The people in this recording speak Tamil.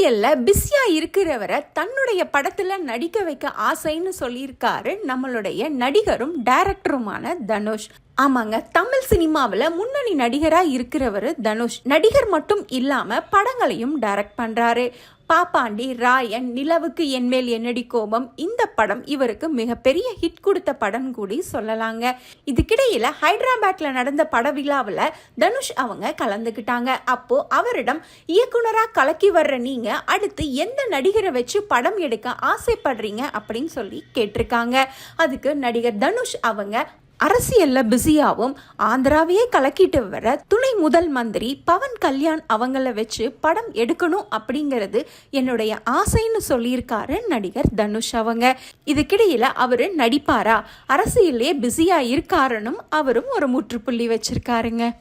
சீரியல்ல பிஸியா இருக்கிறவரை தன்னுடைய படத்துல நடிக்க வைக்க ஆசைன்னு சொல்லியிருக்காரு நம்மளுடைய நடிகரும் டைரக்டருமான தனுஷ். ஆமாங்க தமிழ் சினிமாவில் முன்னணி நடிகராக இருக்கிறவர் தனுஷ். நடிகர் மட்டும் இல்லாமல் படங்களையும் டைரக்ட் பண்ணுறாரு பாப்பாண்டி ராயன் நிலவுக்கு என்மேல் என்னடி கோபம்? இந்த படம் இவருக்கு மிகப்பெரிய ஹிட் கொடுத்த படம் கூடி சொல்லலாங்க. இதுக்கிடையில ஹைதராபாத்ல நடந்த பட விழாவில் தனுஷ் அவங்க கலந்துக்கிட்டாங்க. அப்போ அவரிடம் இயக்குனரா கலக்கி வர்ற நீங்க அடுத்து எந்த நடிகரை வச்சு படம் எடுக்க ஆசைப்படுறீங்க அப்படின்னு சொல்லி கேட்டிருக்காங்க. அதுக்கு நடிகர் தனுஷ் அவங்க அரசியல்ல பிஸியாகவும் ஆந்திராவையே கலக்கிட்டு வர துணை முதல் மந்திரி பவன் கல்யாண் அவங்கள வச்சு படம் எடுக்கணும் அப்படிங்கிறது என்னுடைய ஆசைன்னு சொல்லியிருக்காரு நடிகர் தனுஷ் அவங்க. இதுக்கிடையில அவரு நடிப்பாரா? அரசியல்லே பிஸியா இருக்காருன்னு அவரும் ஒரு முற்றுப்புள்ளி வச்சிருக்காருங்க.